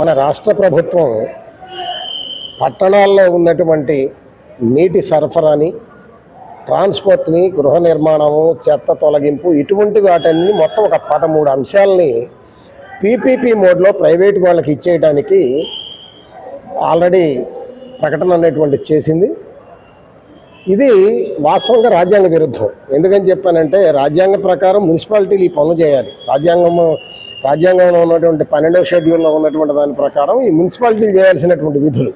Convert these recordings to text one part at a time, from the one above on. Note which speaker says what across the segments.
Speaker 1: మన రాష్ట్ర ప్రభుత్వం పట్టణాల్లో ఉన్నటువంటి నీటి సరఫరాని ట్రాన్స్పోర్ట్ని గృహ నిర్మాణము చెత్త తొలగింపు ఇటువంటి వాటన్ని మొత్తం ఒక పదమూడు అంశాలని పీపీపీ మోడ్లో ప్రైవేట్ వాళ్ళకి ఇచ్చేయడానికి ఆల్రెడీ ప్రకటన అనేటువంటిది చేసింది. ఇది వాస్తవంగా రాజ్యాంగ విరుద్ధం. ఎందుకని చెప్పానంటే రాజ్యాంగ ప్రకారం మున్సిపాలిటీలు ఈ పనులు చేయాలి. రాజ్యాంగము రాజ్యాంగంలో ఉన్నటువంటి పన్నెండవ షెడ్యూల్లో ఉన్నటువంటి దాని ప్రకారం ఈ మున్సిపాలిటీలు చేయాల్సినటువంటి విధులు.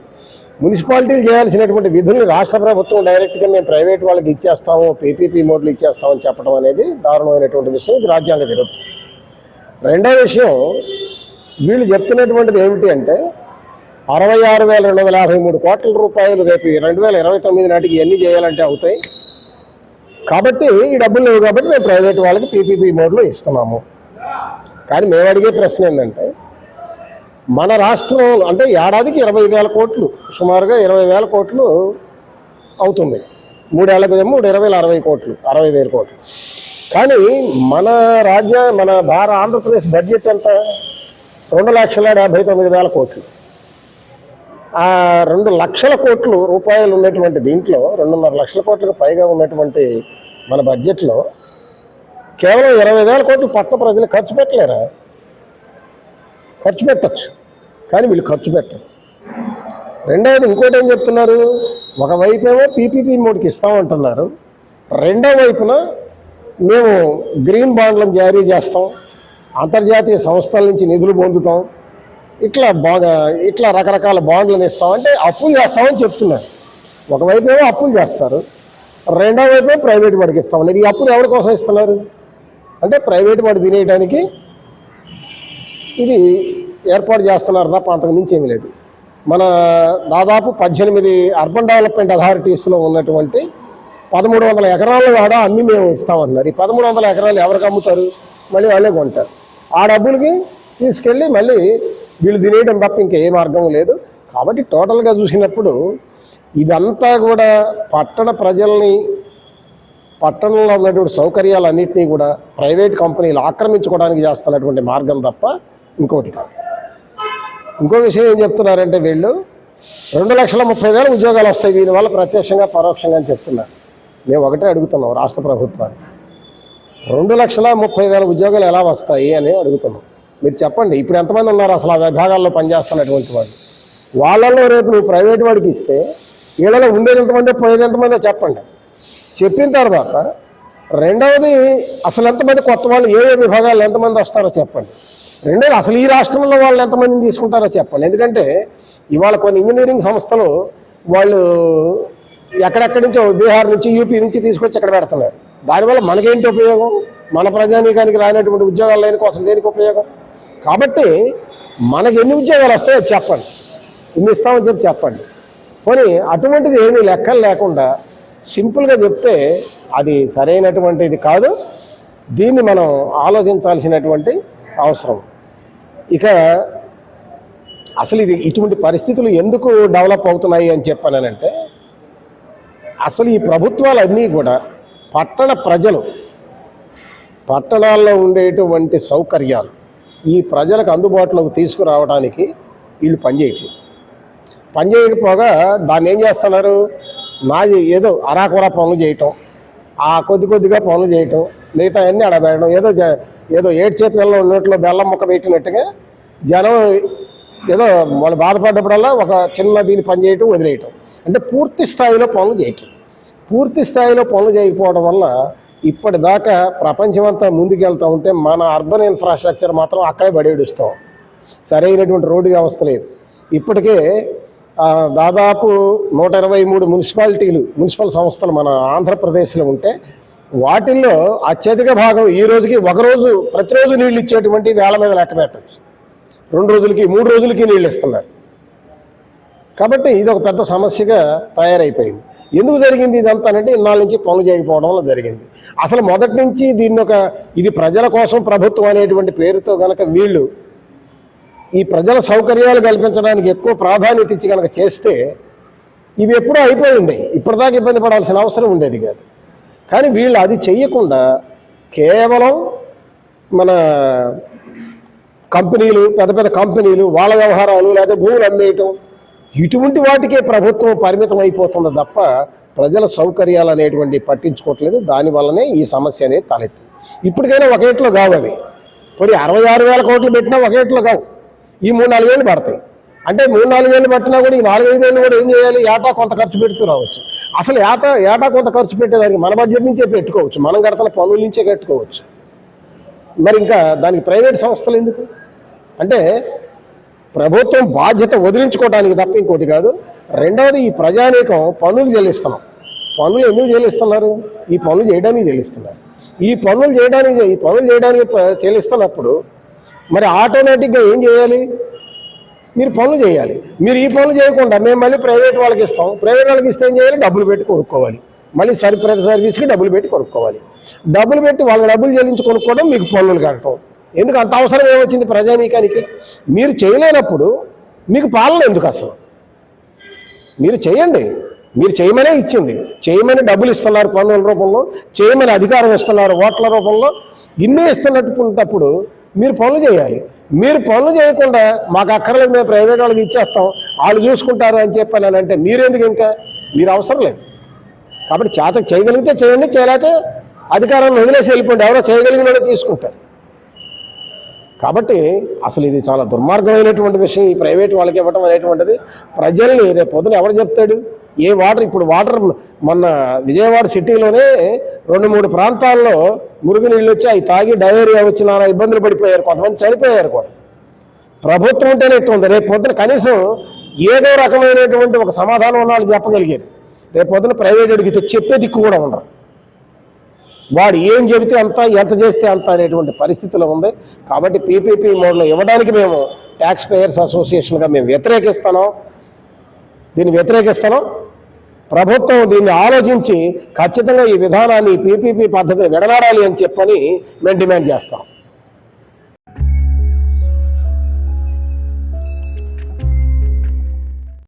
Speaker 1: మున్సిపాలిటీలు చేయాల్సినటువంటి విధుల్ని రాష్ట్ర ప్రభుత్వం డైరెక్ట్గా మేము ప్రైవేట్ వాళ్ళకి ఇచ్చేస్తాము పీపీపీ మోడ్లు ఇచ్చేస్తామని చెప్పడం అనేది దారుణమైనటువంటి విషయం. ఇది రాజ్యాంగ విరుద్ధం. రెండో విషయం వీళ్ళు చెప్తున్నటువంటిది ఏమిటి అంటే అరవై ఆరు వేల రెండు వందల యాభై మూడు కోట్ల రూపాయలు రేపు రెండు వేల ఇరవై తొమ్మిది నాటికి ఎన్ని చేయాలంటే అవుతాయి? కాబట్టి ఈ డబ్బులు లేవు కాబట్టి మేము ప్రైవేట్ వాళ్ళకి పీపీపీ మోడ్లో ఇస్తున్నాము. కానీ మేము అడిగే ప్రశ్న ఏంటంటే మన రాష్ట్రం అంటే ఏడాదికి ఇరవై వేల కోట్లు సుమారుగా ఇరవై వేల కోట్లు అవుతుంది. మూడేళ్ళకు ఏమో మూడు ఇరవై అరవై కోట్లు అరవై వేల కోట్లు. కానీ మన రాజ్య మన భారత ఆంధ్రప్రదేశ్ బడ్జెట్ ఎంత? రెండు లక్షల డెబ్భై తొమ్మిది వేల కోట్లు. ఆ రెండు లక్షల కోట్లు రూపాయలు ఉన్నటువంటి దీంట్లో రెండున్నర లక్షల కోట్లకు పైగా ఉన్నటువంటి మన బడ్జెట్లో కేవలం ఇరవై వేల కోట్లు పట్ట ప్రజలు ఖర్చు పెట్టలేరా? ఖర్చు పెట్టచ్చు. కానీ వీళ్ళు ఖర్చు పెట్టరు. రెండవది ఇంకోటి ఏం చెప్తున్నారు? ఒకవైపేమో పీపీపీ మోడ్కి ఇస్తామంటున్నారు. రెండో వైపున మేము గ్రీన్ బాండ్లను జారీ చేస్తాం. అంతర్జాతీయ సంస్థల నుంచి నిధులు పొందుతాం. ఇట్లా బాగా ఇట్లా రకరకాల బాండ్లను ఇస్తాం. అంటే అప్పులు చేస్తామని చెప్తున్నారు. ఒకవైపు ఏమో అప్పులు చేస్తారు. రెండో వైపు ప్రైవేట్ వాడికి ఇస్తామన్నారు ఈ అప్పులు ఎవరి కోసం ఇస్తున్నారు? అంటే ప్రైవేట్ వాడు తినేయడానికి ఇది ఏర్పాటు చేస్తున్నారు తప్ప అంతకు మించి లేదు. మన దాదాపు పద్దెనిమిది అర్బన్ డెవలప్మెంట్ అథారిటీస్లో ఉన్నటువంటి పదమూడు వందల ఎకరాలు వాడ అన్ని మేము ఇస్తామంటున్నారు ఈ పదమూడు వందల ఎకరాలు ఎవరికి అమ్ముతారు? మళ్ళీ వాళ్ళే కొంటారు. ఆ డబ్బులకి తీసుకెళ్ళి మళ్ళీ వీళ్ళు తినేయడం తప్ప ఇంకా ఏ మార్గం లేదు. కాబట్టి టోటల్గా చూసినప్పుడు ఇదంతా కూడా పట్టణ ప్రజల్ని పట్టణంలో ఉన్నటువంటి సౌకర్యాలన్నింటినీ కూడా ప్రైవేట్ కంపెనీలు ఆక్రమించుకోవడానికి చేస్తున్నటువంటి మార్గం తప్ప ఇంకోటి కాదు. ఇంకో విషయం ఏం చెప్తున్నారంటే వీళ్ళు రెండు లక్షల ముప్పై వేల ఉద్యోగాలు వస్తాయి దీనివల్ల ప్రత్యక్షంగా పరోక్షంగా అని చెప్తున్నారు. మేము ఒకటే అడుగుతున్నాం రాష్ట్ర ప్రభుత్వాన్ని. రెండు లక్షల ముప్పై వేల ఉద్యోగాలు ఎలా వస్తాయి అని అడుగుతున్నాం. మీరు చెప్పండి ఇప్పుడు ఎంతమంది ఉన్నారు అసలు ఆ విభాగాల్లో పనిచేస్తున్నటువంటి వాళ్ళు? వాళ్ళల్లో రేపు నువ్వు ప్రైవేట్ వాడికి ఇస్తే వీళ్ళలో ఉండేది ఎంతమంది పోయేది ఎంతమందో చెప్పండి. చెప్పిన తర్వాత రెండవది అసలు ఎంతమంది కొత్త వాళ్ళు ఏ ఏ విభాగాలు ఎంతమంది వస్తారో చెప్పండి. రెండోది అసలు ఈ రాష్ట్రంలో వాళ్ళు ఎంతమందిని తీసుకుంటారో చెప్పండి. ఎందుకంటే ఇవాళ కొన్ని ఇంజనీరింగ్ సంస్థలు వాళ్ళు ఎక్కడెక్కడి నుంచో బీహార్ నుంచి యూపీ నుంచి తీసుకొచ్చి ఇక్కడ పెడుతున్నారు. దానివల్ల మనకేంటి ఉపయోగం? మన ప్రజానీకానికి రానటువంటి ఉద్యోగాలు లేని కోసం దేనికి ఉపయోగం? కాబట్టి మనకి ఎన్ని ఉద్యోగాలు వస్తాయో చెప్పండి. ఇన్ని ఇస్తామని చెప్పి చెప్పండి. పోనీ అటువంటిది ఏమీ లెక్కలు లేకుండా సింపుల్గా చెప్తే అది సరైనటువంటిది కాదు. దీన్ని మనం ఆలోచించాల్సినటువంటి అవసరం. ఇక అసలు ఇది ఇటువంటి పరిస్థితులు ఎందుకు డెవలప్ అవుతున్నాయి అని చెప్పానంటే అసలు ఈ ప్రభుత్వాలన్నీ కూడా పట్టణ ప్రజలు పట్టణాల్లో ఉండేటువంటి సౌకర్యాలు ఈ ప్రజలకు అందుబాటులోకి తీసుకురావడానికి వీళ్ళు పనిచేయట్లేదు. పనిచేయకపోగా దాన్ని ఏం చేస్తున్నారు? నాది ఏదో అరాకురా పనులు చేయటం. ఆ కొద్ది కొద్దిగా పనులు చేయటం. మిగతా అన్నీ అడబెట్టడం. ఏదో జ- ఏదో ఏడు చేతుల్లో ఉన్నట్లో బెల్లం ముక్క పెట్టినట్టుగా జనం ఏదో వాళ్ళు బాధపడ్డప్పుడల్లా ఒక చిన్న దీన్ని పని చేయటం వదిలేయటం. అంటే పూర్తి స్థాయిలో పనులు చేయటం. పూర్తి స్థాయిలో పనులు చేయకపోవడం వల్ల ఇప్పటిదాకా ప్రపంచమంతా ముందుకెళ్తూ ఉంటే మన అర్బన్ ఇన్ఫ్రాస్ట్రక్చర్ మాత్రం అక్కడే బడేడుస్తాం సరైనటువంటి రోడ్డు వ్యవస్థ లేదు. ఇప్పటికే దాదాపు నూట ఇరవై మూడు మున్సిపాలిటీలు మున్సిపల్ సంస్థలు మన ఆంధ్రప్రదేశ్లో ఉంటే వాటిల్లో అత్యధిక భాగం ఈ రోజుకి ఒక రోజు ప్రతిరోజు నీళ్ళు ఇచ్చేటువంటి వేల మీద లెక్క పెట్టచ్చు. రెండు రోజులకి మూడు రోజులకి నీళ్ళు ఇస్తున్నారు. కాబట్టి ఇది ఒక పెద్ద సమస్యగా తయారైపోయింది. ఎందుకు జరిగింది ఇదంతా అంటే ఇన్నాళ్ళ నుంచి పనులు చేయకపోవడం వల్ల జరిగింది. అసలు మొదటి నుంచి దీన్ని ఒక ఇది ప్రజల కోసం ప్రభుత్వం అనేటువంటి పేరుతో కనుక వీళ్ళు ఈ ప్రజల సౌకర్యాలు కల్పించడానికి ఎక్కువ ప్రాధాన్యత ఇచ్చి కనుక చేస్తే ఇవి ఎప్పుడూ అయిపోయి ఉండేవి ఇప్పటిదాకా ఇబ్బంది పడాల్సిన అవసరం ఉండేది కాదు. కానీ వీళ్ళు అది చెయ్యకుండా కేవలం మన కంపెనీలు పెద్ద పెద్ద కంపెనీలు వాళ్ళ వ్యవహారాలు లేదా భూములు అమ్మేయటం ఇటువంటి వాటికే ప్రభుత్వం పరిమితం అయిపోతుంది తప్ప ప్రజల సౌకర్యాలు అనేటువంటి పట్టించుకోవట్లేదు. దానివల్లనే ఈ సమస్య అనేది తలెత్తింది. ఇప్పటికైనా ఒకేట్లో కావు అవి. ఇప్పుడు అరవై ఆరు వేల కోట్లు పెట్టినా ఒకేట్లో కావు. ఈ మూడు నాలుగేళ్ళు పడతాయి. అంటే మూడు నాలుగేళ్ళు పట్టినా కూడా ఈ నాలుగైదేళ్ళు కూడా ఏం చేయాలి? ఏటా కొంత ఖర్చు పెడుతూ రావచ్చు. అసలు ఏటా ఏటా కొంత ఖర్చు పెట్టేదానికి మన బడ్జెట్ నుంచే పెట్టుకోవచ్చు. మనం కడుతున్న పనుల నుంచే కట్టుకోవచ్చు. మరి ఇంకా దానికి ప్రైవేట్ సంస్థలు ఎందుకు? అంటే ప్రభుత్వం బాధ్యత వదిలించుకోవడానికి తప్ప ఇంకోటి కాదు. రెండవది ఈ ప్రజానీకం పనులు చెల్లిస్తున్నాం. పనులు ఎందుకు చెల్లిస్తున్నారు? ఈ పనులు చేయడానికి చెల్లిస్తున్నారు. ఈ పనులు చేయడానికి ఈ పనులు చేయడానికి చెల్లిస్తున్నప్పుడు మరి ఆటోమేటిక్గా ఏం చేయాలి? మీరు పనులు చేయాలి. మీరు ఈ పనులు చేయకుండా మేము మళ్ళీ ప్రైవేట్ వాళ్ళకి ఇస్తాం. ప్రైవేట్ వాళ్ళకి ఇస్తే ఏం చేయాలి? డబ్బులు పెట్టి కొనుక్కోవాలి. మళ్ళీ సరి ప్రతి సర్వీస్కి డబ్బులు పెట్టి కొనుక్కోవాలి. డబ్బులు పెట్టి వాళ్ళ డబ్బులు చెల్లించి కొనుక్కోవడం మీకు పనులు కట్టడం ఎందుకు? అంత అవసరం ఏమొచ్చింది ప్రజానీకానికి? మీరు చేయలేనప్పుడు మీకు పాలన ఎందుకు అసలు? మీరు చేయండి. మీరు చేయమనే ఇచ్చింది. చేయమని డబ్బులు ఇస్తున్నారు పన్నుల రూపంలో చేయమని అధికారం ఇస్తున్నారు ఓట్ల రూపంలో. ఇన్నే ఇస్తున్నట్టుకున్నప్పుడు మీరు పనులు చేయాలి. మీరు పనులు చేయకుండా మాకు అక్కర్లేదు మేము ప్రైవేట్ వాళ్ళకి ఇచ్చేస్తాం. వాళ్ళు చూసుకుంటారు అని చెప్పాను అని అంటే మీరెందుకు ఇంకా? మీరు అవసరం లేదు. కాబట్టి చేత చేయగలిగితే చేయండి చేయలేకపోతే అధికారాన్ని వదిలేసి వెళ్ళిపోండి. ఎవరో చేయగలిగిన తీసుకుంటారు. కాబట్టి అసలు ఇది చాలా దుర్మార్గమైనటువంటి విషయం. ఈ ప్రైవేట్ వాళ్ళకి ఇవ్వటం అనేటువంటిది ప్రజల్ని రేపు పొద్దున ఎవరు చెప్తాడు? ఏ వాటర్? ఇప్పుడు వాటర్ మొన్న విజయవాడ సిటీలోనే రెండు మూడు ప్రాంతాల్లో మురుగునీళ్ళు వచ్చి అవి తాగి డయేరియా వచ్చి నానా ఇబ్బందులు పడిపోయారు కొంతమంది చనిపోయారు కూడా. ప్రభుత్వం ఉంటేనే ఎట్టు ఉంది. రేపు పొద్దున కనీసం ఏదో రకమైనటువంటి ఒక సమాధానం ఉన్న వాళ్ళు చెప్పగలిగారు. రేపు పొద్దున ప్రైవేట్ అడిగితే చెప్పే దిక్కు కూడా ఉండరు. వాడు ఏం చెబితే అంత ఎంత చేస్తే అంత అనేటువంటి పరిస్థితిలో ఉంది. కాబట్టి పీపీపీ మోడల్ ఇవ్వడానికి మేము ట్యాక్స్ పేయర్స్ అసోసియేషన్గా మేము వ్యతిరేకిస్తున్నాం. దీన్ని వ్యతిరేకిస్తున్నాం. ప్రభుత్వం దీన్ని ఆలోచించి ఖచ్చితంగా ఈ విధానాన్ని పీపీపీ పద్ధతిని విడనాడాలి అని చెప్పని మేము డిమాండ్ చేస్తాం.